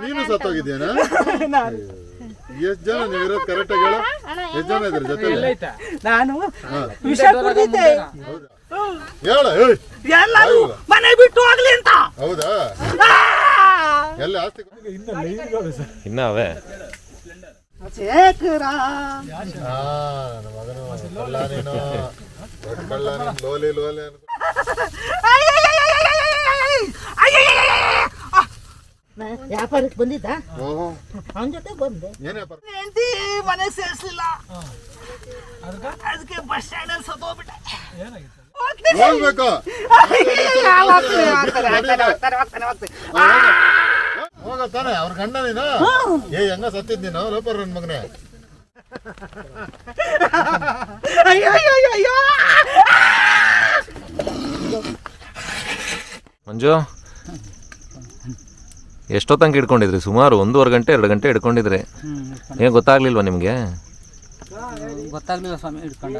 ನೀನು ಸತ್ತೋಗಿದ್ಯಾನ ನಾನು. ಎಷ್ಟ್ ಜನ ನೀವಿರೋದ್? ಕರೆಕ್ಟ್ ಆಗಿ ಹೇಳ. ಎಷ್ಟ್ ಜನ ಇದ್ರ ಜೊತೆ ನಾನು ವಿಷ ಕುಡಿದಿದ್ದೆ. ಹೇಳ ಎಲ್ಲರೂ ಮನೆ ಬಿಟ್ಟು ಹೋಗ್ಲಿ ಅಂತ. ಹೌದಾ? ಎಲ್ಲ ಆಸ್ತಿ ಇನ್ನ ಅವೇ? ಶೇಖರ ಆ, ನನ್ನ ಮಗನು ವ್ಯಾಪಾರಕ್ಕೆ ಬಂದಿದ್ದ? ಅವನ ಜೊತೆ ಬಂದೆ. ಹೆಂಡತಿ ಮನೆಗೆ ಸೇರಿಸ್ಲಿಲ್ಲ. ಅದಕ್ಕೆ ಬಸ್ ಸ್ಟ್ಯಾಂಡ್ ಅಲ್ಲಿ ಸತ್ತೋಗ್ಬಿಟ್ಟೆ ಹೋಗ್ತೀನಿ. ಹೋಗ್ಬೇಕು ಹೋಗ್ತೀನಿ, ಹೋಗ್ತೀನಿ, ಹೋಗ್ತೀನಿ, ಹೋಗ್ತೀನಿ, ಹೋಗ್ತೀನಿ, ಹೋಗ್ತೀನಿ. ಹೋಗ ತಾನೆ ಅವ್ರ ಗಂಡ ನೀನು ಏ ಹೆಂಗ ಸತ್ತಿದ್ ನೀನು ಲೋಪರ್ ನನ್ ಮಗನೇ ಅಯ್ಯೋ ಅಯ್ಯೋ ಅಯ್ಯೋ, ay. ಮಂಜು ಎಷ್ಟೊತ್ತಂಗೆ ಹಿಡ್ಕೊಂಡಿದ್ರಿ? ಸುಮಾರು ಒಂದೂವರೆ ಗಂಟೆ ಎರಡು ಗಂಟೆ ಹಿಡ್ಕೊಂಡಿದ್ರಿ. ಏನು ಗೊತ್ತಾಗ್ಲಿಲ್ವಾ ನಿಮಗೆ? ಗೊತ್ತಾಗ್ಲಿಲ್ಲ ಸ್ವಾಮಿ ಹಿಡ್ಕೊಂಡ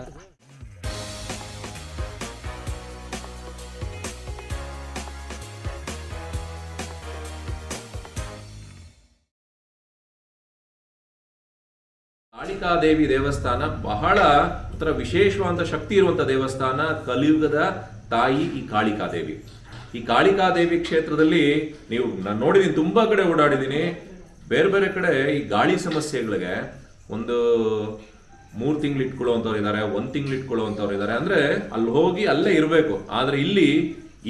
ಕಾಳಿಕಾದೇವಿ ದೇವಸ್ಥಾನ ಬಹಳ ಒಂಥರ ವಿಶೇಷವಾದ ಶಕ್ತಿ ಇರುವಂತ ದೇವಸ್ಥಾನ ಕಲಿಯುಗದ ತಾಯಿ ಈ ಕಾಳಿಕಾದೇವಿ. ಈ ಕಾಳಿಕಾದೇವಿ ಕ್ಷೇತ್ರದಲ್ಲಿ ನೀವು ನಾನು ನೋಡಿದೀನಿ ತುಂಬಾ ಕಡೆ ಓಡಾಡಿದೀನಿ. ಬೇರೆ ಬೇರೆ ಕಡೆ ಈ ಗಾಳಿ ಸಮಸ್ಯೆಗಳಿಗೆ ಒಂದು ಮೂರು ತಿಂಗಳು ಇಟ್ಕೊಳ್ಳುವಂಥವ್ರು ಇದ್ದಾರೆ ಒಂದು ತಿಂಗಳು ಇಟ್ಕೊಳ್ಳುವಂಥವ್ರು ಇದ್ದಾರೆ ಅಂದ್ರೆ ಅಲ್ಲಿ ಹೋಗಿ ಅಲ್ಲೇ ಇರಬೇಕು. ಆದ್ರೆ ಇಲ್ಲಿ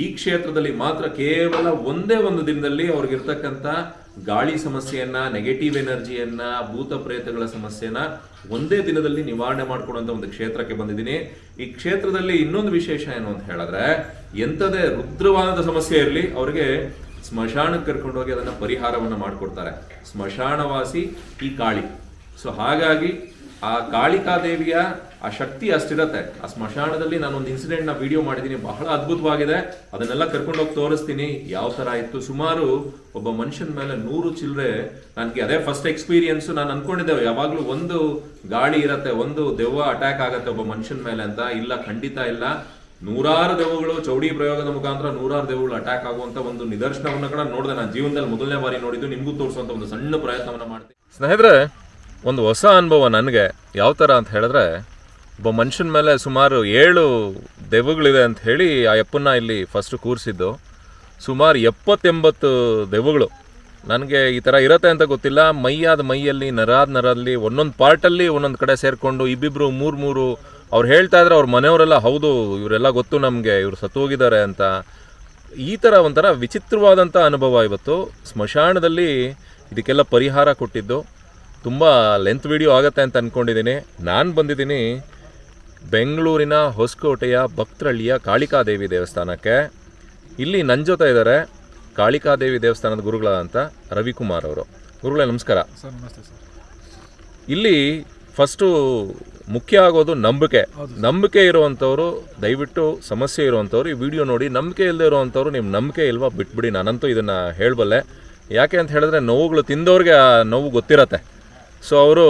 ಈ ಕ್ಷೇತ್ರದಲ್ಲಿ ಮಾತ್ರ ಕೇವಲ ಒಂದೇ ಒಂದು ದಿನದಲ್ಲಿ ಅವ್ರಿಗಿರ್ತಕ್ಕಂಥ ಗಾಳಿ ಸಮಸ್ಯೆಯನ್ನ ನೆಗೆಟಿವ್ ಎನರ್ಜಿಯನ್ನ ಭೂತ ಪ್ರೇತಗಳ ಸಮಸ್ಯೆನ ಒಂದೇ ದಿನದಲ್ಲಿ ನಿವಾರಣೆ ಮಾಡಿಕೊಡುವಂತ ಒಂದು ಕ್ಷೇತ್ರಕ್ಕೆ ಬಂದಿದ್ದೀನಿ. ಈ ಕ್ಷೇತ್ರದಲ್ಲಿ ಇನ್ನೊಂದು ವಿಶೇಷ ಏನು ಅಂತ ಹೇಳಿದ್ರೆ, ಎಂಥದೇ ರುದ್ರವಾದ ಸಮಸ್ಯೆ ಇರಲಿ, ಅವರಿಗೆ ಸ್ಮಶಾನಕ್ಕೆ ಕರ್ಕೊಂಡು ಹೋಗಿ ಅದನ್ನ ಪರಿಹಾರವನ್ನು ಮಾಡಿಕೊಡ್ತಾರೆ. ಸ್ಮಶಾನವಾಸಿ ಈ ಕಾಳಿ. ಸೊ ಹಾಗಾಗಿ ಆ ಕಾಳಿಕಾದೇವಿಯ ಆ ಶಕ್ತಿ ಅಷ್ಟಿರತ್ತೆ. ಆ ಸ್ಮಶಾನದಲ್ಲಿ ನಾನು ಒಂದು ಇನ್ಸಿಡೆಂಟ್ನ ವಿಡಿಯೋ ಮಾಡಿದ್ದೀನಿ ಬಹಳ ಅದ್ಭುತವಾಗಿದೆ. ಅದನ್ನೆಲ್ಲ ಕರ್ಕೊಂಡೋಗಿ ತೋರಿಸ್ತೀನಿ. ಯಾವ ತರ ಇತ್ತು? ಸುಮಾರು ಒಬ್ಬ ಮನುಷ್ಯನ ಮೇಲೆ ನೂರು ಚಿಲ್ಲರೆ ನನಗೆ ಅದೇ ಫಸ್ಟ್ ಎಕ್ಸ್ಪೀರಿಯನ್ಸ್ ನಾನು ಅನ್ಕೊಂಡಿದ್ದೆ ಯಾವಾಗ್ಲೂ ಒಂದು ಗಾಳಿ ಇರತ್ತೆ, ಒಂದು ದೆವ್ವ ಅಟ್ಯಾಕ್ ಆಗತ್ತೆ ಒಬ್ಬ ಮನುಷ್ಯನ ಮೇಲೆ ಅಂತ. ಇಲ್ಲ, ಖಂಡಿತ ಇಲ್ಲ. ನೂರಾರು ದೆವ್ವಗಳು ಚೌಡಿ ಪ್ರಯೋಗದ ಮುಖಾಂತರ ನೂರಾರು ದೆವ್ವಗಳು ಅಟ್ಯಾಕ್ ಆಗುವಂತ ಒಂದು ನಿದರ್ಶನವನ್ನು ಕೂಡ ನೋಡಿದೆ. ನಾನು ಜೀವನದಲ್ಲಿ ಮೊದಲನೇ ಬಾರಿ ನೋಡಿದ್ದು. ನಿಮ್ಗೂ ತೋರಿಸುವಂತ ಒಂದು ಸಣ್ಣ ಪ್ರಯತ್ನವನ್ನ ಮಾಡ್ತೀನಿ. ಸ್ನೇಹಿತರೆ ಒಂದು ಹೊಸ ಅನುಭವ ನನಗೆ. ಯಾವ ಥರ ಅಂತ ಹೇಳಿದ್ರೆ, ಒಬ್ಬ ಮನುಷ್ಯನ ಮೇಲೆ ಸುಮಾರು ಏಳು ದೆವ್ವಗಳಿದೆ ಅಂತ ಹೇಳಿ ಆ ಯಪ್ಪನ್ನ ಇಲ್ಲಿ ಫಸ್ಟ್ ಕೂರಿಸಿದ್ದು. ಸುಮಾರು ಎಪ್ಪತ್ತೆಂಬತ್ತು ದೆವ್ವಗಳು. ನನಗೆ ಈ ಥರ ಇರತ್ತೆ ಅಂತ ಗೊತ್ತಿಲ್ಲ. ಮೈಯಾದ ಮೈಯಲ್ಲಿ, ನರಾದ ನರಲ್ಲಿ ಒಂದೊಂದು ಪಾರ್ಟಲ್ಲಿ ಒಂದೊಂದು ಕಡೆ ಸೇರಿಕೊಂಡು ಇಬ್ಬಿಬ್ಬರು ಮೂರು ಮೂರು ಅವ್ರು ಹೇಳ್ತಾ ಇದ್ರೆ ಅವ್ರ ಮನೆಯವರೆಲ್ಲ, ಹೌದು, ಇವರೆಲ್ಲ ಗೊತ್ತು ನಮಗೆ, ಇವ್ರು ಸತ್ತೋಗಿದ್ದಾರೆ ಅಂತ. ಈ ಥರ ಒಂಥರ ವಿಚಿತ್ರವಾದಂಥ ಅನುಭವ ಇವತ್ತು. ಸ್ಮಶಾನದಲ್ಲಿ ಇದಕ್ಕೆಲ್ಲ ಪರಿಹಾರ ಕೊಟ್ಟಿದ್ದು. ತುಂಬ ಲೆಂತ್ ವಿಡಿಯೋ ಆಗುತ್ತೆ ಅಂತ ಅಂದ್ಕೊಂಡಿದ್ದೀನಿ ನಾನು ಬಂದಿದ್ದೀನಿ ಬೆಂಗಳೂರಿನ ಹೊಸಕೋಟೆಯ ಭಕ್ತರಳ್ಳಿಯ ಕಾಳಿಕಾದೇವಿ ದೇವಸ್ಥಾನಕ್ಕೆ. ಇಲ್ಲಿ ನನ್ನ ಜೊತೆ ಇದ್ದಾರೆ ಕಾಳಿಕಾದೇವಿ ದೇವಸ್ಥಾನದ ಗುರುಗಳಾದಂತ ರವಿಕುಮಾರ್ ಅವರು. ಗುರುಗಳೇ ನಮಸ್ಕಾರ. ಇಲ್ಲಿ ಫಸ್ಟು ಮುಖ್ಯ ಆಗೋದು ನಂಬಿಕೆ. ನಂಬಿಕೆ ಇರುವಂಥವ್ರು ದಯವಿಟ್ಟು ಸಮಸ್ಯೆ ಇರುವಂಥವ್ರು ಈ ವಿಡಿಯೋ ನೋಡಿ ನಂಬಿಕೆ ಇಲ್ಲದೆ ಇರುವಂಥವ್ರು ನಿಮ್ಮ ನಂಬಿಕೆ ಇಲ್ವಾ ಬಿಟ್ಬಿಡಿ. ನಾನಂತೂ ಇದನ್ನು ಹೇಳಬಲ್ಲೆ. ಯಾಕೆ ಅಂತ ಹೇಳಿದ್ರೆ ನೋವುಗಳು ತಿಂದವ್ರಿಗೆ ಆ ನೋವು ಗೊತ್ತಿರತ್ತೆ. ಸೊ ಅವರು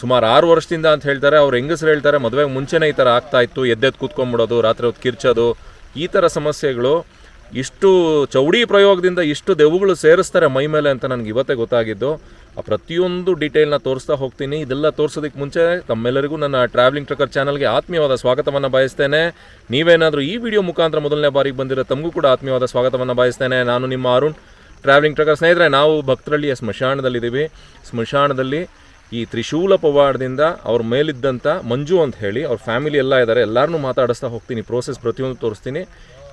ಸುಮಾರು ಆರು ವರ್ಷದಿಂದ ಅಂತ ಹೇಳ್ತಾರೆ, ಅವ್ರು ಹೆಂಗಸ್ರು ಹೇಳ್ತಾರೆ ಮದುವೆಗೆ ಮುಂಚೆನೇ ಈ ಥರ ಆಗ್ತಾ ಇತ್ತು ಎದ್ದೆದ್ದು ಕೂತ್ಕೊಂಡ್ಬಿಡೋದು ರಾತ್ರಿ ಹೊತ್ತು ಕಿರ್ಚೋದು, ಈ ಥರ ಸಮಸ್ಯೆಗಳು ಇಷ್ಟು ಚೌಡಿ ಪ್ರಯೋಗದಿಂದ ಇಷ್ಟು ದೆವ್ವಗಳು ಸೇರಿಸ್ತಾರೆ ಮೈ ಮೇಲೆ ಅಂತ ನನಗೆ ಇವತ್ತೇ ಗೊತ್ತಾಗಿದ್ದು. ಆ ಪ್ರತಿಯೊಂದು ಡೀಟೇಲ್ನ ತೋರಿಸ್ತಾ ಹೋಗ್ತೀನಿ. ಇದೆಲ್ಲ ತೋರಿಸೋದಕ್ಕೆ ಮುಂಚೆ ತಮ್ಮೆಲ್ಲರಿಗೂ ನನ್ನ ಟ್ರಾವೆಲಿಂಗ್ ಟ್ರಕರ್ ಚಾನಲ್ಗೆ ಆತ್ಮೀಯವಾದ ಸ್ವಾಗತವನ್ನು ಬಯಸ್ತೇನೆ. ನೀವೇನಾದರೂ ಈ ವಿಡಿಯೋ ಮುಖಾಂತರ ಮೊದಲನೇ ಬಾರಿಗೆ ಬಂದಿರೋ ತಮಗೂ ಕೂಡ ಆತ್ಮೀಯವಾದ ಸ್ವಾಗತವನ್ನು ಬಯಸ್ತೇನೆ. ನಾನು ನಿಮ್ಮ ಅರುಣ್ ಟ್ರಾವೆಲಿಂಗ್ ಟ್ರಕ್ಕರ್ ಸ್ನೇಹಿತರೆ, ನಾವು ಭಕ್ತರಳ್ಳಿಯ ಸ್ಮಶಾನದಲ್ಲಿದ್ದೀವಿ ಸ್ಮಶಾನದಲ್ಲಿ ಈ ತ್ರಿಶೂಲ ಪವಾಡದಿಂದ ಅವ್ರ ಮೇಲಿದ್ದಂಥ ಮಂಜು ಅಂತ ಹೇಳಿ ಅವ್ರ ಫ್ಯಾಮಿಲಿ ಎಲ್ಲ ಇದ್ದಾರೆ ಎಲ್ಲರನ್ನೂ ಮಾತಾಡಿಸ್ತಾ ಹೋಗ್ತೀನಿ ಪ್ರೋಸೆಸ್ ಪ್ರತಿಯೊಂದು ತೋರಿಸ್ತೀನಿ.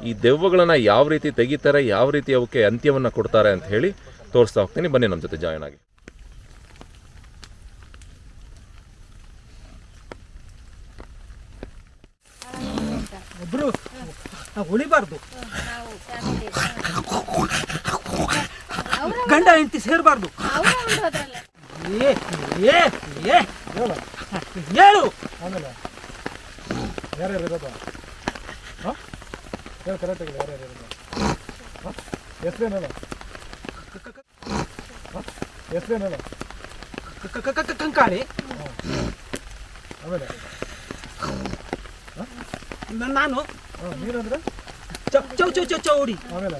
ಈ ದೆವ್ವಗಳನ್ನು ಯಾವ ರೀತಿ ತೆಗಿತಾರೆ ಯಾವ ರೀತಿ ಅವಕ್ಕೆ ಅಂತ್ಯವನ್ನು ಕೊಡ್ತಾರೆ ಅಂತ ಹೇಳಿ ತೋರಿಸ್ತಾ ಹೋಗ್ತೀನಿ. ಬನ್ನಿ ನಮ್ಮ ಜೊತೆ ಜಾಯ್ನ್ ಆಗಿ. ಉಳಿಬಾರ್ದು. ಗಂಡ ಹೆಂಡತಿ ಸೇರಬಾರ್ದು. ಏ ಏ ಏ ಹೇಳು. ಆಮೇಲೆ ಯಾರ್ಯಾರು ಇರೋದು ಹಾಂ? ಹೇಳು ಕರೆಕ್ಟಾಗಿ ಯಾರ್ಯಾರು ಇರೋದು ಹಾಂ? ಹೆಸ್ರೇನಲ್ಲ ಹಾಂ? ಹೆಸ್ರೇನಲ್ಲ ಕಂಕಾಳಿ ಆಮೇಲೆ. ನಾನು. ಹಾಂ ನೀನಂದ್ರೆ ಚೌ ಚೌ ಚೌ ಚೌ ಚೌಡಿ. ಆಮೇಲೆ.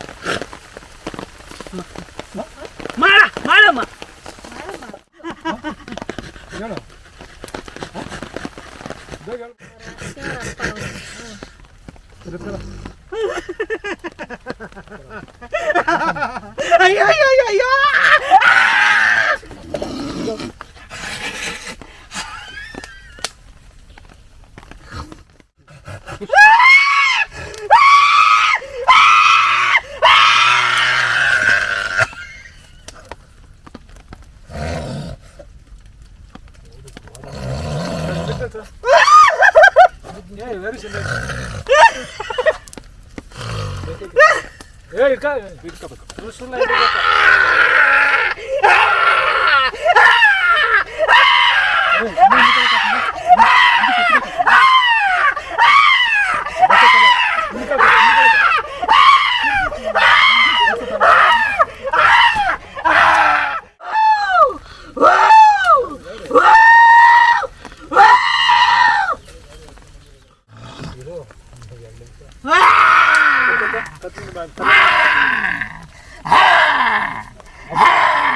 ಏ ಇಟ್ಕ ಇಟ್ಕೋಬೇಕು ಸುಳ್ಳು ಇಟ್ಕೋಬೇಕು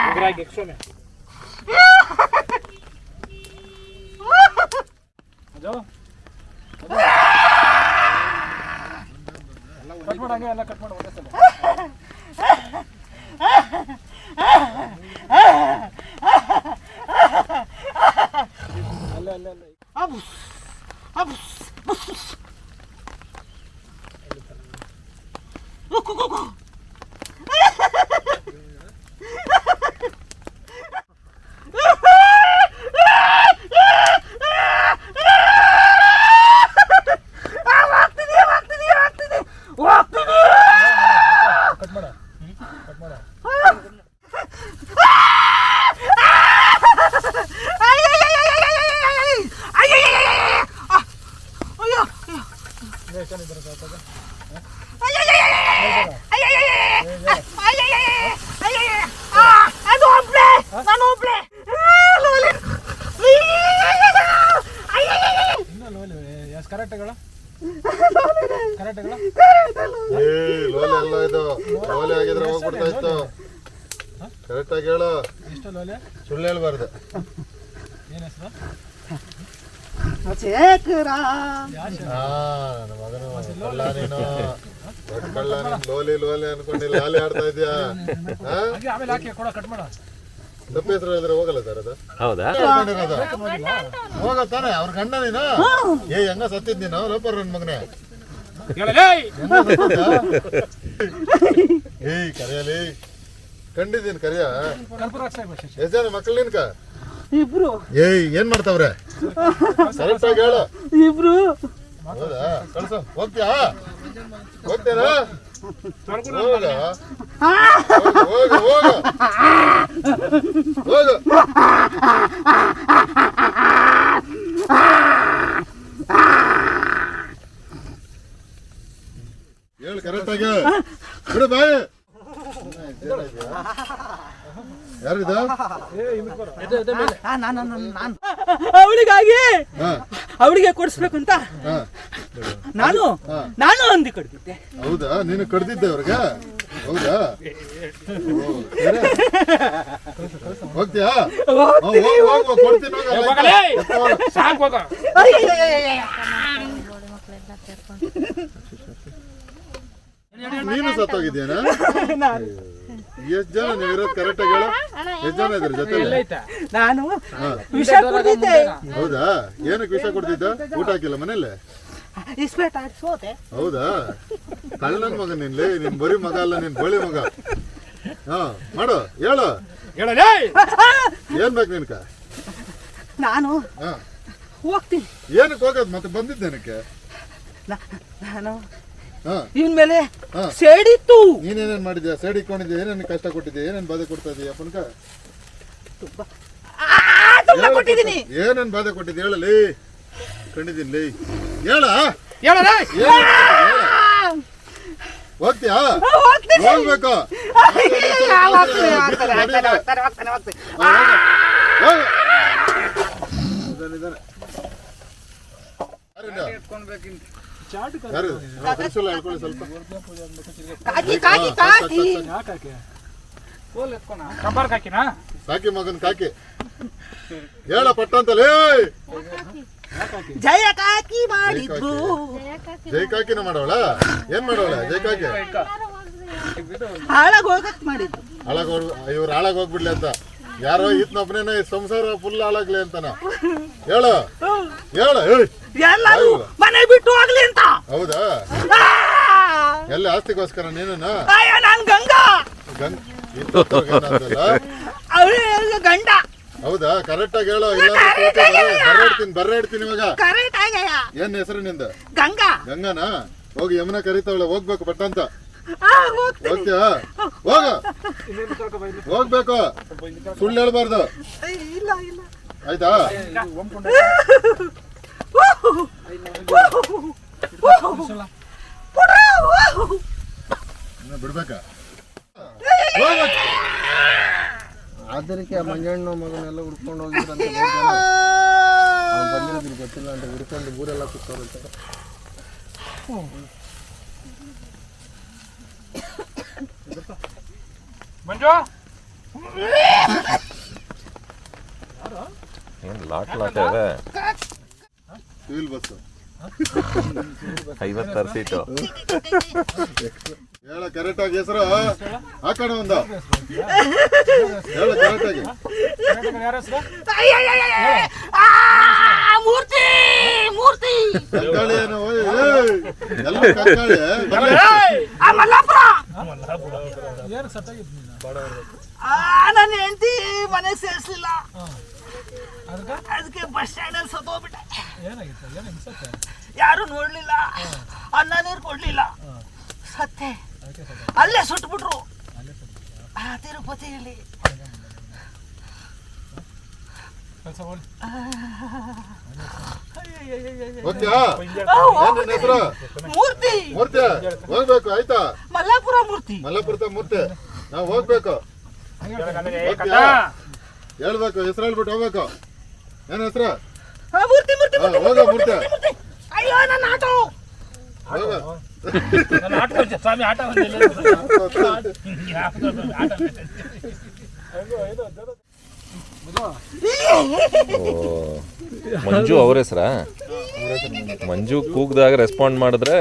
ಉಗ್ರಾಗಿ ಎಕ್ಸ್ಟ್ರಾನೆ ಅದು ಕಟ್ ಮಾಡು ಹಂಗೆ ಎಲ್ಲ ಕಟ್ ಮಾಡು ಒಂದೇ ಸಲ ಅಲ್ಲೇ ಅಲ್ಲೇ ಅಲ್ಲೇ ಅಬುಸ್ ಅಬುಸ್ ಬುಸ್ ಕುಕ್ಕು ಕುಕ್ಕು ಕಟ್ ಮಾಡ ಕಟ್ ಮಾಡ ಏ ಚೆನ್ನಾಗಿದ್ದಾರೆ ಸಾಕಾಗ ಇನ್ನೂ ಲೋಲಿ ಎಷ್ಟು ಕರೆಕ್ಟ್ಗಳ ಕರೆಕ್ಟ್ಗಳ ಏ ಲೋಲೆ ಅಲ್ಲ ಇದು ಲೋಲೆ ಆಗಿದ್ರೆ ಹೋಗ್ಬಿಡ್ತಾ ಇತ್ತು ಕರೆಕ್ಟ್ ಆಗಿ ಹೇಳು. ಎಷ್ಟು ಲೋಲೆ ಸುಳ್ಳು ಹೇಳ್ಬಾರ್ದು. ಏನು ಹೆಸರು? ಲೋಲಿ? ಲೋಲಿ ಅನ್ಕೊಂಡು ಲಾಲಿ ಆಡ್ತಾ ಇದೀಯಾ? ಆಮೇಲೆ ಹಾಕಿ ಕೊಡ ಕಟ್ ಮಾಡ. ತಪ್ಪ ಹೆಸರು ಹೇಳಿದ್ರೆ ಹೋಗಲ್ಲ ಸರ್ ಅದು? ಹೌದಾ? ಹೋಗ ತಾನೆ ಅವ್ರ ಗಂಡ ನೀನು? ಏ ಹೆಂಗ ಸತ್ತಿದ್ ನೀನು? ಲೋಪರ್ ನನ್ ಮಗನೇ? ಏಯ್ ಕರೆಯಲಿ. ಕಂಡಿದ್ದೀನಿ ಕರಿಯ. ಎಷ್ಟ್ ಜನ ಮಕ್ಳು ನಿನ್ಕ? ಇಬ್ರು. ಏಯ್ ಏನ್ ಮಾಡ್ತಾವ್ರೆ? ಕರೆಕ್ಟ್ ಆಗಿ ಹೇಳು. ಇಬ್ರು. ಹೌದಾ? ಕಳ್ಸು. ಹೋಗ್ತೀಯಾ? ಹೋಗ್ತೀರಾ ಹೋಗ ಹೋಗ ಹೋಗ. ಹೋಗ ಹೇಳು ಕರೆಕ್ಟ್ ಆಗಿ ಬಿಡು ಬಾಯಿ ಯಾರಿದ ಏ ಹಿಂದಕ್ಕೆ ಬರೋ ಎದೆ ಎದೆ ಮೇಲೆ ನಾನು ನಾನು. ಅವಳಿಗಾಗಿ ಹಾ. ಅವಳಿಗೆ ಕೊಡಿಸ್ಬೇಕು ಅಂತ ಹಾ. ನಾನು ನಾನು ಅಂದಿ ಕಡ್ದಿದ್ದೆ. ಹೌದಾ? ನೀನು ಕಡ್ದಿದ್ದೆ ಅವ್ರಿಗೆ? ಹೌದಾ. ಹೋಗ್ತೀಯಾ? ಕೊಡ್ತೀನಿ ನೀನು ಸತ್ತೋಗಿದ್ಯಾನ ಎಷ್ಟ್ ಜನ ನೀವು ಇರೋದು ಕರೆಕ್ಟ್ ಆಗಿ ಹೇಳು. ಎಷ್ಟ್ ಜನ ಇದ್ರ ಜೊತೆ ನಾನು ವಿಷ ಕುಡಿದಿದ್ದೆ. ಹೌದಾ? ಏನಕ್ಕೆ ವಿಷ ಕೊಡ್ತಿದ್ದ ಊಟ ಹಾಕಿಲ್ಲ ಮನೇಲೆ ಇಸ್ಪೇಟ್ ಆಡಿ ಸೋತೆ. ಹೌದಾ? ಕಳ್ಳನ್ ಮಗ ನಿನ್ಲೆ ನಿನ್ ಬರೀ ಮಗ ಅಲ್ಲ ನಿನ್ ಬಳಿ ಮಗ. ಹಾ ಮಾಡು ಹೇಳು. ಏನ್ ಬೇಕು ನಿನ್ಕ? ನಾನು ಹಾ. ಹೋಗ್ತೀನಿ. ಏನಕ್ಕೆ ಹೋಗೋದು ಮತ್ತೆ ಬಂದಿದ್ದೇನಕ್ಕೆ? ನಾನು ಇವನ್ ಮೇಲೆ. ಸೇಡಿತ್ತು. ನೀನೇನೇನ್ ಮಾಡಿದ್ಯಾ? ಸೈಡ್ ಇಟ್ಕೊಂಡಿದ್ಯಾ ಏನೇನ್ ಕಷ್ಟ ಕೊಟ್ಟಿದ್ಯಾ? ಏನೇನ್ ಬಾಧೆ ಕೊಡ್ತಾ ಇದೀಯ ಅಪ್ಪನ್ಕ ತುಂಬಾ ಕೊಟ್ಟಿದ್ದೀನಿ. ಏನೇನ್ ಬಾಧೆ ಕೊಟ್ಟಿದ್ಯ? ಹೇಳಲಿ ಕಂಡಿದ್ದೀನಿ ಲೇ. ಹೇಳ. ಹೇಳಲೇ ಹೋಗ್ತೀಯಾ. ಹೋಗ್ಬೇಕು. ಇದಾನೆ, ಇದಾನೆ. ಯಾರಿಲ್ಲ? ಯಾರು? ಹಾ, ಸ್ವಲ್ಪ. ಕಾಕಿ ಕಾಕಿ ಕಾಕಿ ಯಾಕೆ ಕಂಬಾರ್ ಕಾಕಿ ಮಗನ್ ಕಾಕಿ. ಹೇಳ ಪಟ್ಟಂತಲೇ ಜಯ ಕಾಕಿ ಮಾಡಿದ್ರು ಜೈ ಕಾಕಿನ ಮಾಡವಳ ಏನ್ ಮಾಡವಳ ಜೈ ಕಾಕಿ? ಹಾಳಾಗ ಹೋಗಕ್ ಮಾಡಿದ್ರು ಹಾಳಾಗ್ ಇವ್ರು ಹಾಳಾಗ ಹೋಗ್ಬಿಡ್ಲಿ ಅಂತ. ಯಾರೋ ಈತ್ನೊಬ್ಬನೇನ ಈ ಸಂಸಾರ ಫುಲ್ ಹಾಳಾಗ್ಲಿ ಅಂತಾನ. ಹೇಳು. ಹೇಳು ಏಯ್. ಎಲ್ಲರೂ ಮನೆ ಬಿಟ್ಟು ಹೋಗ್ಲಿ ಅಂತ. ಹೌದಾ? ಎಲ್ಲ ಆಸ್ತಿಗೋಸ್ಕರ ನೀನು ನಾನು ನಾನ್ ಗಂಗಾ. ಗಂಗ್? ಇತ್ತೊತ್ತೋಗೇನಂತಲ್ಲ? ಅವಳೇ ಗಂಡ. ಹೌದಾ? ಕರೆಕ್ಟ್ ಆಗಿ ಹೇಳು ಇಲ್ಲ ಬರ್ರಾಡ್ತೀನಿ ಬರ್ರಾಡ್ತೀನಿ ಇವಾಗ. ಕರೆಕ್ಟ್ ಆಗಯ್ಯ ಏನ್ ಹೆಸರು ನಿಂದ? ಗಂಗಾ. ಗಂಗಾನಾ? ಹೋಗಿ ಯಮುನಾ ಕರಿತಾವಳೆ ಹೋಗ್ಬೇಕು ಬಟ್ ಅಂತ. ಆ, ಹೋಗ್ತೀನಿ. ಹೋಗ್ತೀಯಾ? ಹೋಗ. ಹೋಗ್ಬೇಕು. ಸುಳ್ಳು ಹೇಳ್ಬಾರ್ದು. ಇಲ್ಲ ಇಲ್ಲ. ಆಯ್ತಾ? ಬಿಡ್ಬೇಕಾ ಹೋಗ್ಬೇಕು. ಆದರಿಕೆ ಆ ಮಂಜಣ್ಣ ಮಗನೆಲ್ಲ ಹುಡ್ಕೊಂಡು ಹೋಗಿದ್ರಂತೆ ಅವ್ನು ಬಂದಿರೋದು ಗೊತ್ತಿಲ್ಲ ಅಂತ ಹುಡ್ಕೊಂಡು ಊರೆಲ್ಲ ಕೂತವ್ರಂತೆ ಮಂಜು ಏನ್ ಲಾಟ್ ಲಾಟ್ ಇದೆ ಸಿವಿಲ್ ಬಸ್. ಐವತ್ತಾರು ಸೀಟು. ಹೇಳ ಕರೆಕ್ಟ್ ಆಗಿ ಹೆಸರು. ಹಾಕೋಣ ಒಂದು. ಹೇಳ ಕರೆಕ್ಟ್ ಆಗಿ. ಯಾರ ಹೆಸರು ಆ, ಮೂರ್ತಿ ಮೂರ್ತಿ ಕಂಕಾಳಿ ಏನೋ ಎಲ್ಲ ಕಂಕಾಳಿ ಆ ಮಲ್ಲಾಪುರ. ನನ್ನ ಹೆಂಡತಿ ಮನೆಗೆ ಸೇರಿಸ್ಲಿಲ್ಲ. ಅದಕ್ಕೆ ಅದಕ್ಕೆ ಬಸ್ ಸ್ಟ್ಯಾಂಡಲ್ಲಿ ಸತ್ತೋಗ್ಬಿಟ್ಟೆ ಏನಾಗಿತ್ತು ಏನು ಅನ್ಸುತ್ತೆ ಯಾರು ನೋಡ್ಲಿಲ್ಲ ಅನ್ನ ನೀರು ಕೊಡ್ಲಿಲ್ಲ ಸತ್ತೆ ಅಲ್ಲೇ ಸುಟ್ಬಿಟ್ರು ಆ ತಿರುಪತಿಯಲ್ಲಿ ಮೂರ್ತಿ ಮೂರ್ತಿ ಹೋಗ್ಬೇಕು ಆಯ್ತಾ ಮಲ್ಲಾಪುರ ಮೂರ್ತಿ ಮಲ್ಲಾಪುರದ ಮೂರ್ತಿ ನಾವು ಹೋಗ್ಬೇಕು ಹೋಗ್ತೀಯಾ ಹೇಳ್ಬೇಕು ಹೆಸರು ಹೇಳ್ಬಿಟ್ಟು ಹೋಗ್ಬೇಕು. ಏನ್ ಹೆಸರು? ಮೂರ್ತಿ ಮೂರ್ತಿ ಹಾ, ಮೂರ್ತಿ, ಹೋಗ ಮೂರ್ತಿ, ಮೂರ್ತಿ. ಮೂರ್ತಿ, ಮೂರ್ತಿ. ಅಯ್ಯೋ ನನ್ನ ಆಟೋ. ಹೋಗ. ನಾನು ಆಟ ಬಂದೆ, ಸ್ವಾಮಿ ಆಟ ಬಂದಿಲ್ಲ. ಮಂಜು ಅವ್ರ ಹೆಸರ? ಮಂಜು ಕೂಗ್ದಾಗ ರೆಸ್ಪಾಂಡ್ ಮಾಡಿದ್ರೆ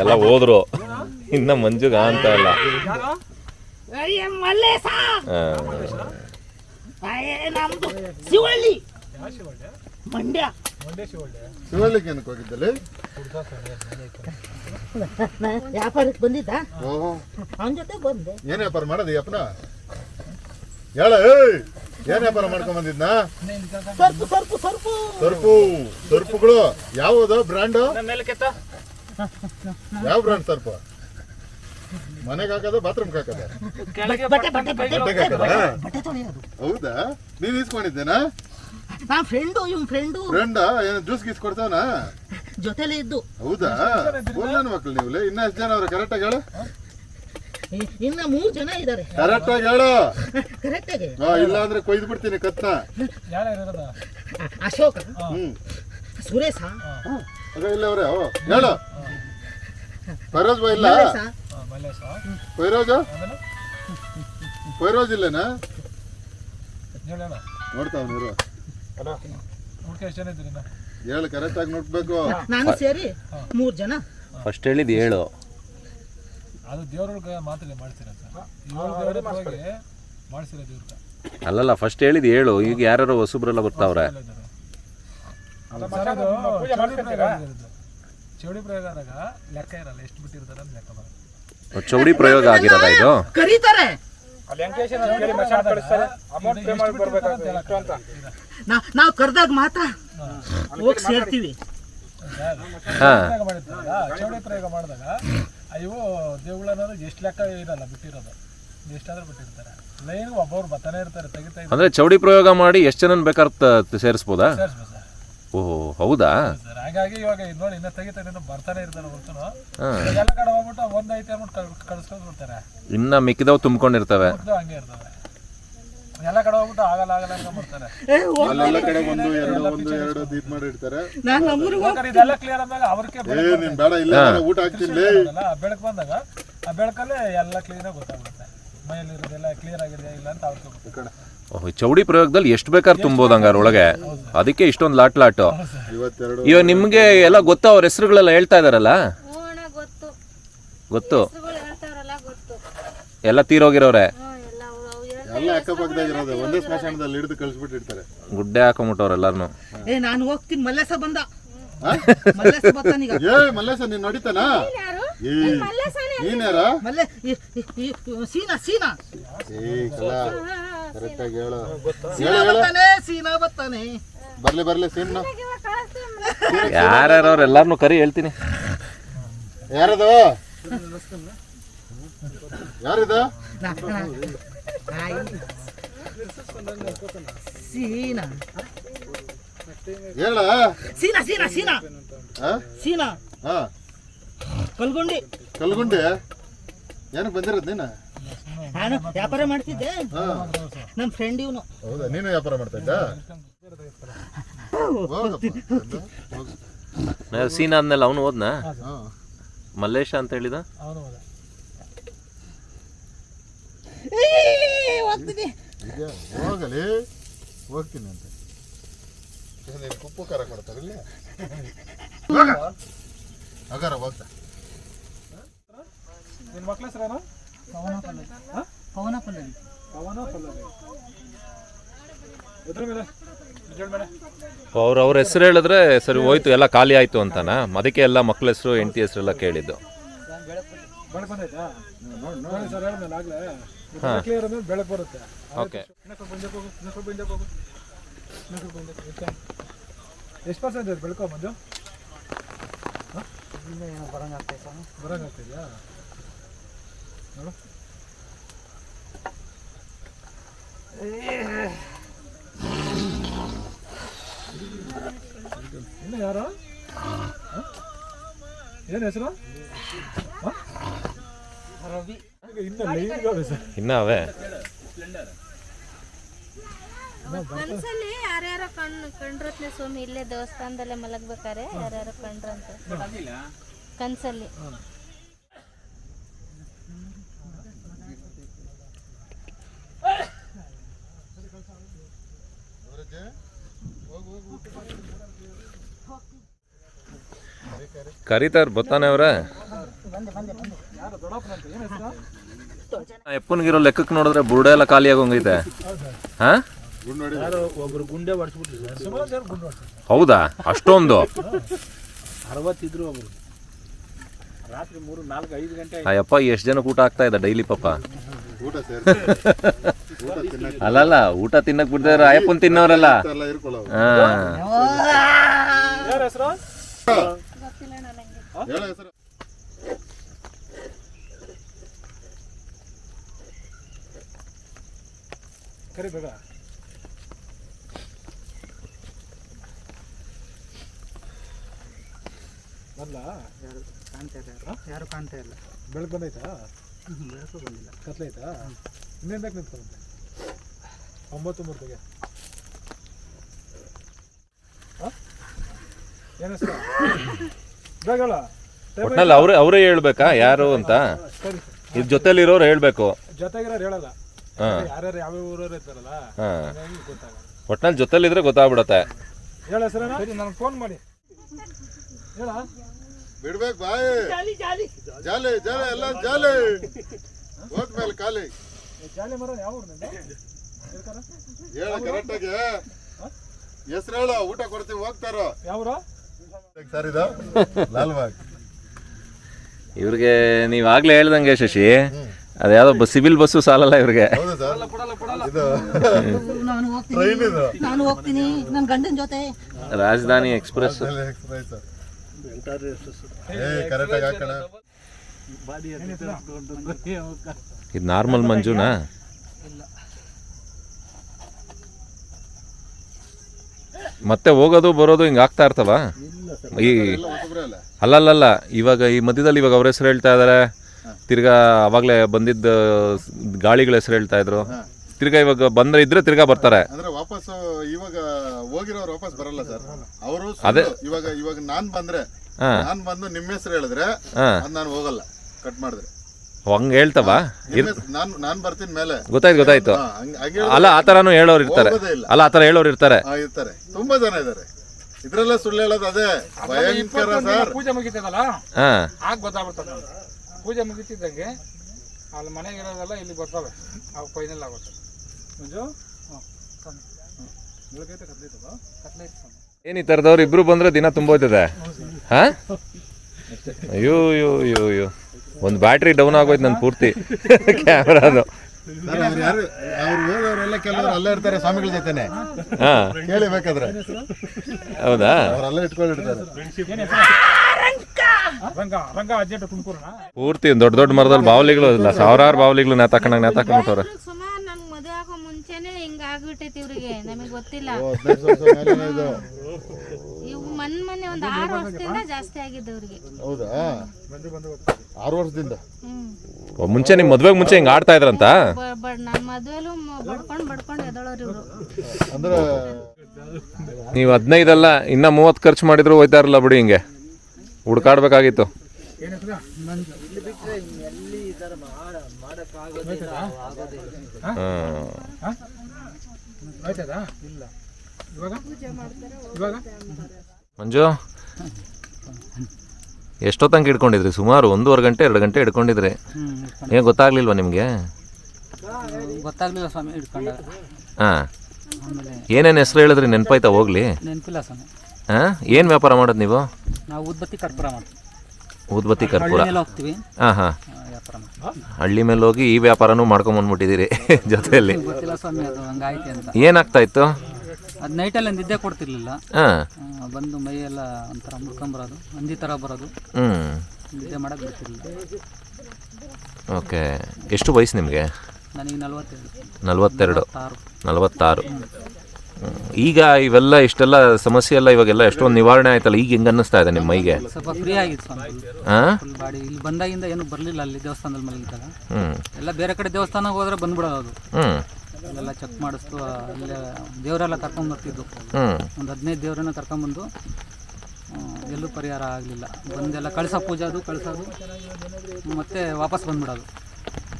ಎಲ್ಲ ಹೋದ್ರು. ಇನ್ನ ಮಂಜುಗ ಅಂತ ಇಲ್ಲ. ಅಯ್ಯ ಮಲ್ಲೇಶ. ಆ, ಅಯ್ಯ ನಮ್ದು ಶಿವಳ್ಳಿ. ಮಂಡ್ಯ. ಮಂಡ್ಯ ಶಿವಳ್ಳಿ. ಶಿವಳ್ಳಿಗೆ ಏನಕ್ಕೆ ಹೋಗಿದ್ದಲ್ಲಿ? ವ್ಯಾಪಾರಕ್ಕೆ ಬಂದಿದ್ದ? ಅವನ ಜೊತೆ ಬಂದೆ. ಏನ್ ವ್ಯಾಪಾರ ಮಾಡೋದು ಅಪ್ಪನ? ಹೇಳ ಏನ್ ವ್ಯಾಪಾರ ಮಾಡ್ಕೊಂಡ್ ಬಂದಿದ್ನಾ? Surf Surf Surf. ಸರ್ಪು ಸರ್ಪುಗಳು. ಯಾವ್ದು ಬ್ರ್ಯಾಂಡ್ ಯಾವ ಬ್ರ್ಯಾಂಡ್ ಸರ್ಪು? ಮನೆಗೆ ಹಾಕೋದು ಬಾತ್ರೂಮ್ ಹಾಕೋದು? ಕೆಳಗೆ ಬಟ್ಟೆ ಬಟ್ಟೆ ಬಟ್ಟೆ ಬಟ್ಟೆ ತೊಳೆಯೋದು. ಹೌದಾ? ನೀನ್ ಇಸ್ಕೊಂಡಿದ್ದೇನಾ ನಾ ಫ್ರೆಂಡು ಇವ್ ಫ್ರೆಂಡು ಫ್ರೆಂಡ ಏನು ಜ್ಯೂಸ್ ಗೀಸ್ ಕೊಡ್ತಾನ? ಜೊತೆಲಿ ಇದ್ದು. ಹೌದಾ? ನನ್ನ ಮಕ್ಳು ನೀವು ಇನ್ನ ಎಷ್ಟು ಜನ ಅವ್ರು? ಕರೆಕ್ಟ್ ಆಗಿ ಹೇಳು. ಇನ್ನ ಮೂರ್ ಜನ ಇದಾರೆ. ಕರೆಕ್ಟ್ ಆಗಿ ಹೇಳು. ಕರೆಕ್ಟ್ ಆಗಿ. ಹಾ, ಇಲ್ಲ ಅಂದ್ರೆ ಕೊಯ್ದು ಬಿಡ್ತೀನಿ ಅ- ಅಶೋಕ. ಹ್ಮ್. ಸುರೇಶ. ಅದೇ ಇಲ್ಲ ಅವ್ರೆ ಹೇಳು. ಫೈರೋಜ್ ಬಾ ಇಲ್ಲ. ಫೈರೋಜ್? ಆಮೇಲೆ? ಫೈರೋಜ್ ಇಲ್ಲೇನಾ? ನೋಡ್ತಾವ ನೋಡ್ತಾವ್ ನೀರು? ಹೇಳು ಕರೆಕ್ಟ್ ಆಗಿ ನೋಡ್ಬೇಕು. ನಾನು ಸೇರಿ ಮೂರು ಜನ. ಫಸ್ಟ್ ಹೇಳಿದ್ ಹೇಳು. ಅದು ದೇವ್ರೊಳಗೆ ಮಾತ್ರ ಮಾಡ್ತೀರ ಸರ್ ಮಾಡಿಸಿರೋ ಅಲ್ಲಲ್ಲ ಫಸ್ಟ್ ಹೇಳಿದ್ ಹೇಳು. ಈಗ ಯಾರು ಹೊಸಬ್ರೆಲ್ಲ ಬರ್ತಾವ್ರೆ. ಚೌಡಿ ಪ್ರಯೋಗ ಆದಾಗ ಲೆಕ್ಕ ಇರಲ್ಲ ಎಷ್ಟು ಬಿಟ್ಟಿರ್ತಾರೆ ಅಂತ ಲೆಕ್ಕ ಬರಲ್ಲ ಚೌಡಿ ಪ್ರಯೋಗ ಆಗಿರೋದ ಇದು? ಕರೀತಾರೆ. ನಾವು ನಾವ್ ಕರ್ದಾಗ ಮಾತ್ರ ಹೋಗಿ ಸೇರ್ತೀವಿ. ಚೌಡಿ ಪ್ರಯೋಗ ಮಾಡಿದಾಗ ಅಯ್ಯೋ ದೇವುಗಳನ್ನ ಎಷ್ಟು ಲೆಕ್ಕ ಇರಲ್ಲ ಬಿಟ್ಟಿರೋದು. ಎಷ್ಟಾದ್ರೂ ಬಿಟ್ಟಿರ್ತಾರೆ. ಲೈನ್ ಒಬ್ಬರು ಬರ್ತಾನೆ ಇರ್ತಾರೆ ತೆಗಿತಾ ಅಂದ್ರೆ ಚೌಡಿ ಪ್ರಯೋಗ ಮಾಡಿ ಎಷ್ಟು ಜನ ಬೇಕಾದ್ರೆ ಸೇರಿಸ್ಬೋದಾ? ಸೇರಿಸ್ಬೋದು. ಸರ್ ಓಹೋ ಹೌದಾ? ಸರ್ ಹಾಗಾಗಿ ಇವಾಗ ಇದ್ ನೋಡಿ ಇನ್ನ ತೆಗಿತಾರೆ ಇನ್ನು ಬರ್ತಾನೆ ಇರ್ತಾರೆ ಹೊರತು. ಹಾ. ಎಲ್ಲ ಕಡೆ ಹೋಗ್ಬಿಟ್ಟು ಒಂದ್ ಐತೆ ಅಂದ್ಬಿಟ್ಟು ಕಳಿಸ್ಕೊಂಡು ಬಿಡ್ತಾರೆ. ಇನ್ನ ಮಿಕ್ಕಿದವು ತುಂಬ್ಕೊಂಡಿರ್ತವೆ. ಹಂಗೆ ಇರ್ತವೆ. ಎಲ್ಲ ಕಡೆ ಹೋಗ್ಬಿಟ್ಟು ಆಗಲ್ಲ ಆಗಲ್ಲ ಅಂತ ಬರ್ತಾರೆ ಅಲ್ಲೆಲ್ಲ ಕಡೆ ಒಂದು ಎರಡು ಒಂದು ಎರಡು ಇದ್ ಮಾಡಿ ಇಡ್ತಾರೆ ನಾನು ನಮ್ಮೂರಿಗೆ ಹೋಗ್ತಾರೆ ಇದೆಲ್ಲ ಕ್ಲಿಯರ್ ಆದಾಗ ಅವ್ರಿಗೆ ಏ ನೀನ್ ಬೇಡ ಇಲ್ಲ ಊಟ ಹಾಕ್ತೀನಿ. ಬೆಳಕು ಬಂದಾಗ ಆ ಬೆಳಕಲ್ಲೇ ಎಲ್ಲ ಕ್ಲೀನ್ ಆಗಿ ಗೊತ್ತಾಗುತ್ತೆ ಮೈಯಲ್ಲಿ ಇರೋದೆಲ್ಲ ಕ್ಲಿಯರ್ ಆಗಿದೆ ಇಲ್ಲ ಅಂತ ಅವ್ರಿಗೆ ಗೊತ್ತಾಗುತ್ತೆ ಓಹ್, ಈ ಚೌಡಿ ಪ್ರಯೋಗದಲ್ಲಿ ಎಷ್ಟು ಬೇಕಾದ್ರೆ ತುಂಬೋದು ಹಂಗಾರೆ ಒಳಗೆ. ಅದಕ್ಕೆ ಇಷ್ಟೊಂದು ಲಾಟ್ ಲಾಟು. ಇವಾಗ ನಿಮ್ಗೆ ಎಲ್ಲ ಗೊತ್ತಾ ಅವ್ರ ಹೆಸರುಗಳೆಲ್ಲ ಹೇಳ್ತಾ ಇದಾರಲ್ಲ? ಹ್ಞೂ ಅಣ್ಣ ಗೊತ್ತು. ಗೊತ್ತು. ಹೆಸ್ರುಗಳು ಹೇಳ್ತಾರಲ್ಲ ಗೊತ್ತು. ಎಲ್ಲ ತೀರೋಗಿರೋರೆ. ಹ್ಞೂ ಎಲ್ಲ ಅವ್ರು ಅವ್ರು ಹೇಳ್ತಾರೆ ಎಲ್ಲ ಅಕ್ಕಪಕ್ಕದಾಗ ಇರೋದು. ಒಂದೇ ಸ್ಮಶಾನದಲ್ಲಿ ಹಿಡಿದು ಕಳಿಸ್ಬಿಟ್ಟಿರ್ತಾರೆ. ಗುಡ್ಡೆ ಹಾಕೊಂಬಿಟ್ಟವ್ರು ಎಲ್ಲಾರು ಏ ನಾನು ಹೋಗ್ತೀನಿ ಮಲ್ಲೇಸ ಬಂದ. ಏ ಮಲ್ಲೇಶ ನೀನ್ ನೋಡಿತಾನ? ಏ ಸೀನಾ ಸೀನಾ. ಏ ಕಲ ಕರೆಕ್ಟ್ ಆಗಿ ಹೇಳು. ಸೀನಾ ಬರ್ತಾನೆ. ಸೀನಾ ಬರ್ತಾನೆ ಬರ್ಲಿ ಬರ್ಲಿ ಸೀನಾ. ಇವಾಗ ಕಳಿಸ್ತೀನಿ ಯಾರ್ಯಾರು ಅವ್ರು ಎಲ್ಲಾರನು ಕರಿ ಹೇಳ್ತೀನಿ. ಯಾರದು? ಯಾರಿದು? ಸೀನಾ. ಹೇಳ. ಸೀನಾ ಸೀನಾ ಸೀನಾ? ಸೀನಾ. ಹಾ ಕಲ್ಗೊಂಡಿ. ಕಲ್ಗುಂಡಿ? ಏನಕ್ಕೆ ಬಂದಿರೋದು ನೀನು? ನಾನು ವ್ಯಾಪಾರ ಮಾಡ್ತಿದ್ದೆ. ಹಾ ನಮ್ಮ ಫ್ರೆಂಡ್ ಇವನು. ಹೌದಾ? ನೀನು ವ್ಯಾಪಾರ ಮಾಡ್ತಾ ಇದ್ದ? ಅಂದ್ಮೇಲೆ ಸೀನ್ ಆದ್ಮೇಲೆ ಅವನು ಹೋದ್ನಾ? ಹಾ. ಮಲ್ಲೇಶ ಅಂತ ಹೇಳಿದ? ಅವನು ಹೋದ. ಹೋಗ್ತೀನಿ. ಹೋಗಲಿ. ಹೋಗ್ತೀನಿ ಅಂತ. ನೀನು ಖಾರ ಕೊಡ್ತಾರೆ ಇಲ್ಲಿ. ಅಗಾರ ಹೋಗ್ತಾ. ನಿನ್ನ ಮಕ್ಳ ಹೆಸರೇನು ಪವನ ಪಲ್ಲವಿ. ಪವನ ಪಲ್ಲವಿ. ಪವನ ಪಲ್ಲವಿ. ಎದ್ರ ಮೇಲೆ ಅವ್ರ ಅವ್ರ ಹೆಸರು ಹೇಳಿದ್ರೆ ಸರಿ ಹೋಯ್ತು ಎಲ್ಲ ಖಾಲಿ ಆಯ್ತು ಅಂತಾನ. ಅದಕ್ಕೆ ಎಲ್ಲ ಮಕ್ಳ ಹೆಸರು ಹೆಂಡತಿ ಹೆಸರೆಲ್ಲ ಕೇಳಿದ್ದು. ಬೆಳಕು ಬರುತ್ತೆ. ಓಕೆ ಇನ್ನೂ ಸ್ವಲ್ಪ ಹಿಂದಕ್ಕೆ ಹೋಗು ಇನ್ನೂ ಸ್ವಲ್ಪ ಹಿಂದಕ್ಕೆ ಹೋಗು ಇನ್ನೂ ಸ್ವಲ್ಪ ಹಿಂದಕ್ಕೆ ಇರ್ತಾ. ಎಷ್ಟು ಪರ್ಸೆಂಟ್ ಇದೆ ಬೆಳಕು ಮಂಜು ಬರಂಗಾಗ್ತಿದ್ಯಾ? ನೋಡು. ಇನ್ನು ಯಾರು? ಏನು ಹೆಸರು? ರವಿ. ಇನ್ನ ಲೈನ್ ಸರ್. ಇನ್ನ ಅವೇ? ಕನ್ಸಲ್ಲಿ ಯಾರ್ಯಾರೋ ಕಣ್ಣು ಕಂಡ್ರತ್ನೆ ಸ್ವಾಮಿ ಇಲ್ಲೇ ದೇವಸ್ಥಾನದಲ್ಲೇ ಮಲಗ್ಬೇಕಾರೆ ಯಾರ್ಯಾರೋ ಕಂಡ್ರಂತ ಕನ್ಸಲ್ಲಿ. ಕರೀತಾರ ಬರ್ತಾನೆ ಅವ್ರ. ಎಪ್ಪನ್ಗಿರೋ ಲೆಕ್ಕಕ್ಕೆ ನೋಡಿದ್ರೆ ಬುರುಡೆ ಎಲ್ಲ ಖಾಲಿ ಆಗೋಂಗೈತೆ ಹಾ? ಸುಮಾರು ಜನ ಗುಂಡು ಹೊಡ್ತಾರೆ ಹೌದಾ? ಅಷ್ಟೊಂದು? ಅಯ್ಯಪ್ಪ ಒಬ್ರು ರಾತ್ರಿ ಮೂರು ನಾಲ್ಕು ಐದು ಗಂಟೆ ಆ ಯಪ್ಪ ಎಷ್ಟು ಜನಕ್ಕೆ ಊಟ ಆಗ್ತಾ ಇದೆ ಡೈಲಿ ಪಪ್ಪ ಊಟ ಸೇರ್ಸಿ ಊಟ ತಿನ್ನಕ್ಕೆ ಅಲ್ಲಲ್ಲ ಊಟ ತಿನ್ನಕ್ ಬಿಡ್ತಾರೆ ಅಯ್ಯಪ್ಪನ್ ತಿನ್ನೋರಲ್ಲ. ಎಲ್ಲ ಇರ್ಕೊಳ್ಳೋವು ಹಾ. ಯಾರ ಹೆಸರು? ಹೇಳ ಹೆಸರು? ಕರಿ ಕಾಣ್ತಾ ಇಲ್ಲ ಯಾರು? ಕಾಣ್ತಾ ಇಲ್ಲ? ಬೆಳಕು ಬಂದೈತಾ? ಬೆಳಕು ಬಂದಿಲ್ಲ. ಕತ್ಲೈತಾ? ಇನ್ನೇನ್ ಬೇಕು ನಿಂತ್ಕೊಂಡೆ ಒಂಬತ್ತು ಮೂರ್ತಿಗೆ ಏನು ಹೆಸರು? ಬೇಗ ಹೇಳ ಒಟ್ನಲ್ಲಿ ಅವರೇ ಅವರೇ ಹೇಳ್ಬೇಕಾ? ಯಾರು ಅಂತ? ಸರಿ ಜೊತೆಲಿ ಇರೋರು ಹೇಳ್ಬೇಕು. ಜೊತೆಗಿರೋರು ಹೇಳಲ್ಲ. ಹಾ. ಯಾರ್ಯಾರು ಯಾವ ಊರವ್ರು ಇದ್ದಾರಲ್ಲ ಹಾ. ಹಾಗಾಗಿ ಗೊತ್ತಾಗಲ್ಲ. ಒಟ್ನಲ್ಲಿ ಜೊತೆಲಿದ್ರೆ ಗೊತ್ತಾಗ್ಬಿಡತ್ತೆ. ಹೇಳ ಸರ್ ನನಗೆ ಫೋನ್ ಮಾಡಿ. ಬಿಡ್ಬೇಕು ಬಾಯಿ. ಜಾಲೆ ಜಾಲೆ. ಎಲ್ಲ ಜಾಲೆ. ಹೋದ್ಮೇಲೆ ಖಾಲಿ. ಜಾಲಿ ಮರ ಯಾವ ಹೇಳ ಕರೆಕ್ಟಾಗಿ. ಹೆಸರು ಹೇಳ ಊಟ ಕೊಡ್ತೀವಿ ಹೋಗ್ತಾರೋ? ಯಾವ ಊರು? ಸರ್ ಇದು? ಲಾಲ್ಬಾಗ್. ಇವ್ರಿಗೆ ನೀವು ಆಗ್ಲೇ ಹೇಳ್ದಂಗೆ ಶಶಿ. ಅದ್ಯಾವ್ದೋ ಸಿವಿಲ್ ಬಸ್ಸು ಸಾಲಲ್ಲ ಇವ್ರಿಗೆ. ಹೌದು ಸರ್. ಇದು ನಾನು ಹೋಗ್ತೀನಿ. ಟ್ರೈನ್ ಇದು. ನಾನು ಹೋಗ್ತೀನಿ. ನನ್ನ ಗಂಡನ ಜೊತೆ. ರಾಜಧಾನಿ ಎಕ್ಸ್ಪ್ರೆಸ್. ಎಕ್ಸ್ಪ್ರೆಸ್ ಏ ಕರೆಕ್ಟಾಗಿ ಹಾಕೋಣ. ಇದು ನಾರ್ಮಲ್ ಮಂಜುನಾ? ಮತ್ತೆ ಹೋಗೋದು ಬರೋದು ಹಿಂಗೆ ಆಗ್ತಾ ಇರ್ತವ ಈ ಅಲ್ಲಲ್ಲ ಅಲ್ಲಲ್ಲಲ್ಲ ಇವಾಗ ಈ ಮಧ್ಯದಲ್ಲಿ ಇವಾಗ ಅವ್ರ ಹೆಸರು ಹೇಳ್ತಾ ಇದಾರೆ. ತಿರ್ಗಾ ಅವಾಗಲೇ ಬಂದಿದ್ದ ಗಾಳಿಗಳ ಹೆಸರು ಹೇಳ್ತಾ ಇದ್ರು. ತಿರ್ಗಾ ಇವಾಗ ಬಂದ್ರೆ ಇದ್ರೆ ತಿರ್ಗಾ ಬರ್ತಾರೆ. ಅಂದ್ರೆ ವಾಪಸ್ ಇವಾಗ ಹೋಗಿರೋರು ವಾಪಸ್ ಬರಲ್ಲ ಸರ್. ಅವರು ಅದೇ. ಇವಾಗ ಇವಾಗ ನಾನ್ ಬಂದ್ರೆ. ನಾನ್ ಬಂದು ನಿಮ್ಮ ಹೆಸರು ಹೇಳಿದ್ರೆ ನಾನು ಹೋಗಲ್ಲ ಕಟ್ ಮಾಡಿದ್ರೆ ಹಂಗ ಹೇಳ್ತವ? ನಾನ್ ನಾನ್ ಬರ್ತೀನಿ ಮೇಲೆ. ಗೊತ್ತಾಯ್ತು ಗೊತ್ತಾಯ್ತು. ಅಲ್ಲ ಆ ಥರನೂ ಹೇಳೋರು ಇರ್ತಾರೆ. ಅಲ್ಲ ಆ ಥರ ಹೇಳೋರು ಇರ್ತಾರೆ. ಇರ್ತಾರೆ. ತುಂಬಾ ಜನ ಇದ್ದಾರೆ ಇದ್ರಲ್ಲ ಸುಳ್ಳು ಹೇಳೋದು ಅದೇ. ಭಯಂಕರ ಸರ್. ಪೂಜೆ ಮುಗಿತದಲ್ಲ? ಹಾ. ಆಗ ಗೊತ್ತಾಗ್ಬಿಡ್ತದೆ. ಪೂಜೆ ಮುಗಿತಿದ್ದಂಗೆ ಅಲ್ಲಿ ಮನೆಗೆ ಇರೋದೆಲ್ಲ ಇಲ್ಲಿ ಬರ್ತವೆ ಅವು ಫೈನಲ್ ಆಗುತ್ತೆ. ಮಂಜು ಹಾಂ ಬೆಳಗ್ಗೆ ಕತ್ಲೈತದ ಕತ್ಲೈತೆ ಸ್ವಾಮಿ ಏನು ಈ ಥರದವ್ರು ಇಬ್ರು ಬಂದ್ರೆ ದಿನ ತುಂಬೋಯ್ತದೆ ಹಾ? ಅಯ್ಯೋ ಅಯ್ಯೋ ಅಯ್ಯೋ ಅಯ್ಯೋ. ಒಂದು ಬ್ಯಾಟ್ರಿ ಡೌನ್ ಆಗೋಯ್ತು ನನ್ನ ಪೂರ್ತಿ. ಕ್ಯಾಮ್ರಾದು ಸರ್ ಅವ್ರು ಯಾರು ಅವ್ರು ಹೋದವರೆಲ್ಲ ಕೆಲವರು ಅಲ್ಲೇ ಇರ್ತಾರೆ ಸ್ವಾಮಿಗಳ ಜೊತೆನೆ. ಹಾ. ಕೇಳಿ ಬೇಕಾದ್ರೆ. ಹೌದಾ? ಅವ್ರಲ್ಲೇ ಇಟ್ಕೊಂಡಿರ್ತಾರೆ. ರಂಗ ರಂಗ ಅರ್ಜೆಂಟ್ ತುಮಕೂರಣ ಪೂರ್ತಿ ದೊಡ್ಡ ದೊಡ್ಡ ಮರದಲ್ಲಿ ಬಾವಲಿಗಳು ಇಲ್ಲ ಸಾವಿರಾರು ಬಾವಲಿಗಳು ನೇತಾಕೊಂಡಾಗ ನೇತಾಕೊಂಡ್ಬಿಟ್ಟವ್ರೆ ಮುಂಚೆನೆ ಹಿಂಗ ಆಗ್ಬಿಟ್ಟೈತಿ ಇವ್ರಿಗೆ ನಮಗೆ ಗೊತ್ತಿಲ್ಲ. ಓ, ಹದಿನೈದು ವರ್ಷ ಮೇಲೆನೇ ಇದು ಇವು ಮನ್ ಮೊನ್ನೆ ಒಂದು ಆರು ವರ್ಷದಿಂದ ಜಾಸ್ತಿ ಆಗಿದ್ದು ಅವ್ರಿಗೆ ಹೌದಾ? ಆರು ವರ್ಷದಿಂದ? ಹ್ಮ್ ಓ, ಮುಂಚೆ ನಿಮ್ಮ ಮದ್ವೆಗೆ ಮುಂಚೆ ಹಿಂಗೆ ಆಡ್ತಾ ಇದ್ರಂತ? ಬ- ಬಡ್ ನನ್ನ ಮದುವೆಲು ಬಡ್ಕೊಂಡು ಬಡ್ಕೊಂಡು ಎದಳೋರು ಇವರು. ಅಂದ್ರೆ ನೀವು ಹದಿನೈದಲ್ಲ ಇನ್ನ ಮೂವತ್ತು ಖರ್ಚು ಮಾಡಿದ್ರು ಹೋಯ್ತಾ ಇರಲ್ಲ ಬಿಡಿ ಹಿಂಗೆ. ಹುಡ್ಕಾಡ್ಬೇಕಾಗಿತ್ತು. ಹಾಂ. ಆಯ್ತದಾ? ಇಲ್ಲ. ಇವಾಗ? ಇವಾಗ? ಮಂಜು ಎಷ್ಟೊತ್ತಂಗೆ ಹಿಡ್ಕೊಂಡಿದ್ರಿ? ಸುಮಾರು ಒಂದೂವರೆ ಗಂಟೆ ಎರಡು ಗಂಟೆ ಹಿಡ್ಕೊಂಡಿದ್ರಿ. ಏನು ಗೊತ್ತಾಗ್ಲಿಲ್ವಾ ನಿಮಗೆ? ಗೊತ್ತಾಗ್ಲಿಲ್ಲ ಸ್ವಾಮಿ ಹಿಡ್ಕೊಂಡ. ಹಾಂ. ಏನೇನು ಹೆಸರು ಹೇಳಿದ್ರಿ? ನೆನಪಾಯ್ತಾ ಹೋಗ್ಲಿ. ನೆನಪಿಲ್ಲ ಸ್ವಾಮಿ. ಹಾಂ? ಏನು ವ್ಯಾಪಾರ ಮಾಡೋದು ನೀವು? ನಾವು ಉದ್ಬತ್ತಿ ಕರ್ಪೂರ ಮಾಡ್ತೀವಿ. ಊದ್ಬತ್ತಿ ಕರ್ಪೂರ. ಹಾಂ ಹಾಂ. ಹಳ್ಳಿ ಮೇಲೆ ಹೋಗಿ ಈ ವ್ಯಾಪಾರನೂ ಮಾಡ್ಕೊಂಬಂದ್ಬಿಟ್ಟಿದ್ದೀರಿ ಜೊತೆಯಲ್ಲಿ. ಏನಾಗ್ತಾ ಇತ್ತು? ಅದು ನೈಟಲ್ಲಿ ನಿದ್ದೆ ಕೊಡ್ತಿರ್ಲಿಲ್ಲ. ಹಾಂ. ಆ, ಬಂದು ಮೈಯೆಲ್ಲ ಒಂಥರ ಮುಡ್ಕೊಂಬರೋದು ಹಂದಿ ಥರ ಬರೋದು. ಹ್ಞೂ ನಿದ್ದೆ ಮಾಡೋಕೆ ಬಿಡ್ತಿರ್ಲಿಲ್ಲ. ಓಕೆ. ಎಷ್ಟು ವಯಸ್ಸು ನಿಮಗೆ? ನನಗೆ ನಲವತ್ತೆರಡು. ಆರು ನಲವತ್ತಾರು. ಈಗ ಇವೆಲ್ಲ ಇಷ್ಟೆಲ್ಲ ಸಮಸ್ಯೆ ಎಲ್ಲ ಇವಾಗೆಲ್ಲ ಎಷ್ಟೊಂದು ನಿವಾರಣೆ ಆಯ್ತಲ್ಲ ಈಗ ಹೆಂಗೆ ಅನ್ನಿಸ್ತಾ ಇದೆ ನಿಮ್ಮ ಮೈಗೆ ಸ್ವಲ್ಪ ಫ್ರೀ ಆಗಿತ್ತು ಹಾಂ ಫುಲ್ ಬಾಡಿ. ಇಲ್ಲಿ ಬಂದಾಗಿಂದ ಏನು ಬರಲಿಲ್ಲ ಅಲ್ಲಿ ದೇವಸ್ಥಾನದಲ್ಲಿ ಮಲಗಿದ್ದಾಗ. ಹ್ಞೂ ಎಲ್ಲ ಬೇರೆ ಕಡೆ ದೇವಸ್ಥಾನಕ್ಕೆ ಹೋದ್ರೆ ಬಂದ್ಬಿಡೋದು ಹ್ಞೂ ಅಲ್ಲೆಲ್ಲ ಚೆಕ್ ಮಾಡಿಸ್ತು ಅಲ್ಲೇ ದೇವರೆಲ್ಲ ಕರ್ಕೊಂಡ್ಬರ್ತಿದ್ದು ಹ್ಞೂ ಒಂದು ಹದಿನೈದು ದೇವರನ್ನ ಕರ್ಕೊಂಬಂದು ಆ, ಎಲ್ಲೂ ಪರಿಹಾರ ಆಗಲಿಲ್ಲ. ಬಂದೆಲ್ಲ ಕಳಸ ಪೂಜಾದು ಕಳ್ಸೋದು ಮತ್ತೆ ವಾಪಸ್ ಬಂದ್ಬಿಡೋದು.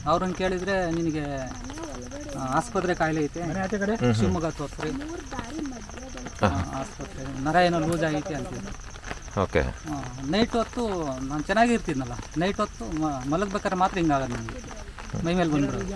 ಅವ್ರನ್ನ ಕೇಳಿದರೆ ನಿನಗೆ ಆಸ್ಪತ್ರೆ ಕಾಯಿಲೆ ಐತೆ. ಶಿವಮೊಗ್ಗ ತೋರ್ಸ್ರಿ ಆಸ್ಪತ್ರೆ. ನರ ಏನೋ ಲೂಸ್ ಆಗೈತೆ ಅಂತಿದ್ರು ಓಕೆ. ನೈಟ್ ಹೊತ್ತು ನಾನು ಚೆನ್ನಾಗಿರ್ತೀನಲ್ಲ. ನೈಟ್ ಹೊತ್ತು ಮಲಗ್ಬೇಕಾದ್ರೆ ಮಾತ್ರ ಹಿಂಗಾಗಲ್ಲ ನನಗೆ ಮೈ ಮೇಲೆ ಬಂದ್ಬಿಡೋದು.